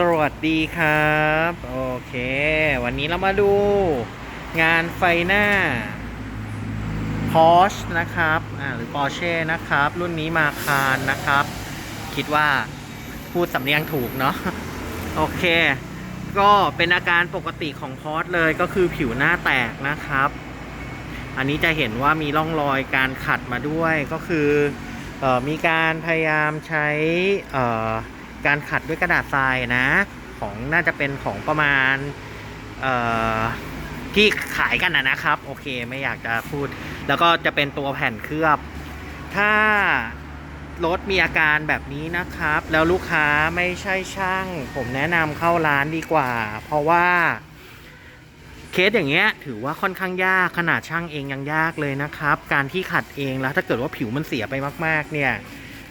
สวัสดีครับ โอเค วันนี้เรามาดูงานไฟหน้า Porsche นะครับอ่าหรือ Porsche นะครับ รุ่นนี้มาคารนะครับ คิดว่าพูดสำเนียงถูกเนาะโอเค ก็เป็นอาการปกติของ Porsche เลยก็คือผิวหน้าแตกนะครับ อันนี้จะเห็นว่ามีร่องรอยการขัดมาด้วยก็คือออมีการพยายามใช้อ่อ การขัดด้วยกระดาษทรายนะ ของน่าจะเป็นของประมาณที่ขายกันนะนะครับ โอเคไม่อยากจะพูด แล้วก็จะเป็นตัวแผ่นเคลือบ ถ้ารถมีอาการแบบนี้นะครับ แล้วลูกค้าไม่ใช่ช่าง ผมแนะนำเข้าร้านดีกว่า เพราะว่าเคสอย่างเงี้ยถือว่าค่อนข้างยากขนาดช่างเองยังยากเลยนะครับ การที่ขัดเองแล้วถ้าเกิดว่าผิวมันเสียไปมาก ๆ เนี่ย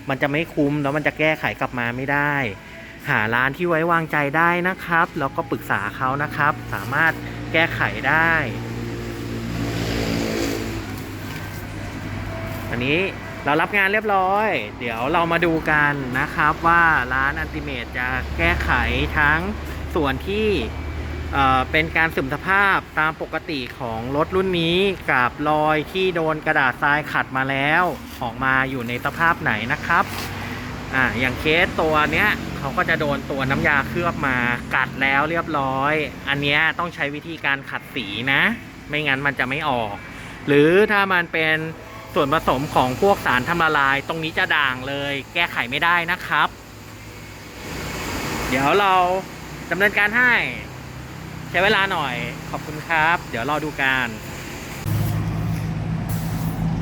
มันจะไม่คุ้มแล้วมันจะแก้ไขกลับมาไม่ได้ หาร้านที่ไว้วางใจได้นะครับ แล้วก็ปรึกษาเขานะครับ สามารถแก้ไขได้ อันนี้เรารับงานเรียบร้อย เดี๋ยวเรามาดูกันนะครับว่าร้านอันติเมตจะแก้ไขทั้งส่วนที่ เป็นการสืมสภาพตามปกติของรถรุ่นนี้กับรอยที่โดนกระดาษทรายขัดมาแล้วออกมาอยู่ในสภาพไหนนะครับอ่าอย่างเคสตัวเนี้ยเขาก็จะโดนตัวน้ำยาเคลือบมากัดแล้วเรียบร้อย อันเนี้ยต้องใช้วิธีการขัดสีนะ ไม่งั้นมันจะไม่ออก หรือถ้ามันเป็นส่วนผสมของพวกสารทำละลาย ตรงนี้จะด่างเลย แก้ไขไม่ได้นะครับ เดี๋ยวเราดำเนินการให้ ช้เวลาหน่อยขอบคุณครับ เดี๋ยวรอดูกัน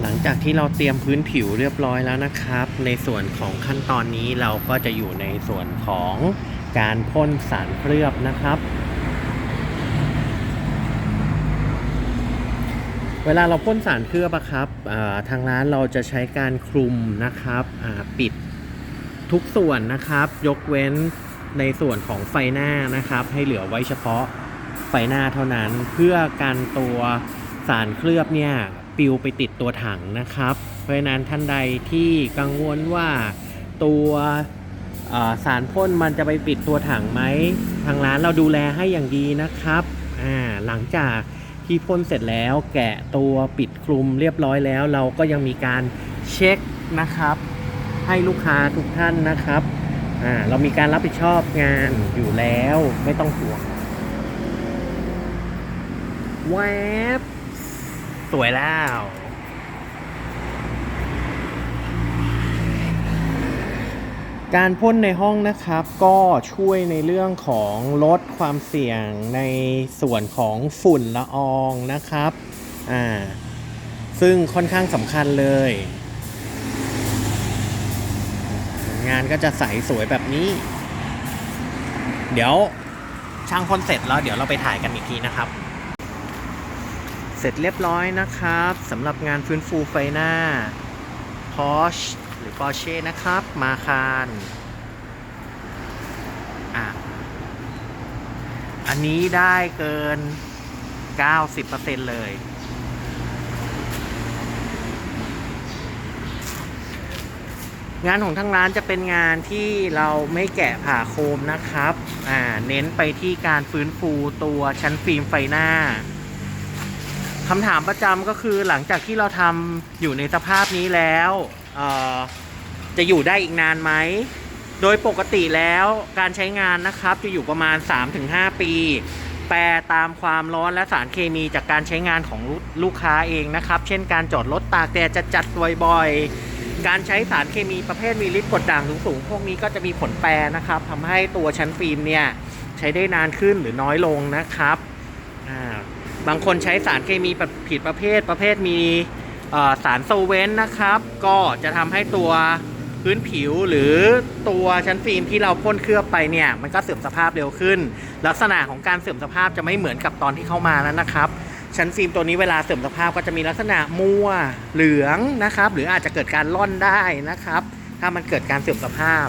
หลังจากที่เราเตรียมพื้นผิวเรียบร้อยแล้วนะครับ ในส่วนของขั้นตอนนี้เราก็จะอยู่ในส่วนของการพ่นสารเคลือบนะครับ เวลาเราพ่นสารเคลือบอะครับทางร้านเราจะใช้การคลุมนะครับปิดทุกส่วนนะครับ ยกเว้นในส่วนของไฟหน้านะครับ ให้เหลือไว้เฉพาะ ไฟหน้าเท่านั้นเพื่อกันตัวสารเคลือบเนี่ยปิวไปติดตัวถังนะครับ เพราะฉะนั้นท่านใดที่กังวลว่าตัวาสารพ่นมันจะไปปิดตัวถังไหมทางร้านเราดูแลให้อย่างดีนะครับหลังจากที่พ่นเสร็จแล้วแกะตัวปิดคลุมเรียบร้อยแล้ว เราก็ยังมีการเช็คนะครับ ให้ลูกค้าทุกท่านนะครับเรามีการรับผิดชอบงานอยู่แล้วไม่ต้องห่วง แวบสวยแล้ว การพ่นในห้องนะครับก็ช่วยในเรื่องของลดความเสี่ยงในส่วนของฝุ่นละอองนะครับอ่าซึ่งค่อนข้างสำคัญเลย งานก็จะใสสวยแบบนี้ เดี๋ยวช่างพ่นเสร็จแล้วเดี๋ยวเราไปถ่ายกันอีกทีนะครับ เสร็จเรียบร้อยนะครับสำหรับงานฟื้นฟูไฟหน้า Porsche หรือ Porsche นะครับ มาคารอะอันนี้ได้เกิน 90%เลย งานของทางร้านจะเป็นงานที่เราไม่แกะผ่าโคมนะครับ อ่า เน้นไปที่การฟื้นฟูตัวชั้นฟิล์มไฟหน้า คำถามประจำก็คือหลังจากที่เราทำอยู่ในสภาพนี้แล้วจะอยู่ได้อีกนานไหม โดยปกติแล้วการใช้งานนะครับจะอยู่ประมาณ 3-5 ปี แปรตามความร้อนและสารเคมีจากการใช้งานของลูกค้าเองนะครับ เช่นการจอดรถตากแดดจัดจัดบ่อยๆ การใช้สารเคมีประเภทมีฤทธิ์กดด่างสูงๆพวกนี้ก็จะมีผลแปรนะครับทำให้ตัวชั้นฟิล์มเนี่ยใช้ได้นานขึ้นหรือน้อยลงนะครับ บางคนใช้สารเคมีผิดประเภทประเภทมีสารโซเวนนะครับ ก็จะทำให้ตัวพื้นผิวหรือตัวชั้นฟิล์มที่เราพ่นเคลือบไปเนี่ย มันก็เสื่อมสภาพเร็วขึ้น ลักษณะของการเสื่อมสภาพจะไม่เหมือนกับตอนที่เข้ามาแล้วนะครับ ชั้นฟิล์มตัวนี้เวลาเสื่อมสภาพก็จะมีลักษณะมัวเหลืองนะครับ หรืออาจจะเกิดการล่อนได้นะครับ ถ้ามันเกิดการเสื่อมสภาพ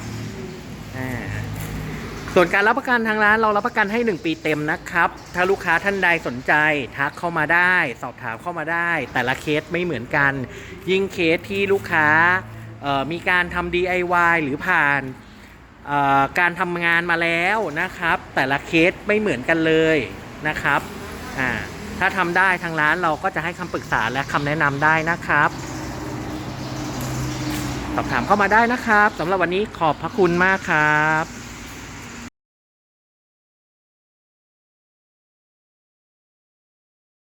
อ่า ส่วนการรับประกันทางร้านเรารับประกันให้ 1 ปีเต็มนะครับ ถ้าลูกค้าท่านใดสนใจ ทักเข้ามาได้ สอบถามเข้ามาได้ แต่ละเคสไม่เหมือนกัน ยิ่งเคสที่ลูกค้ามีการทำ DIY หรือผ่านการทำงานมาแล้วนะครับ แต่ละเคสไม่เหมือนกันเลยนะครับถ้าทำได้ทางร้านเราก็จะให้คำปรึกษาและคำแนะนำได้นะครับสอบถามเข้ามาได้นะครับสำหรับวันนี้ขอบพระคุณมากครับ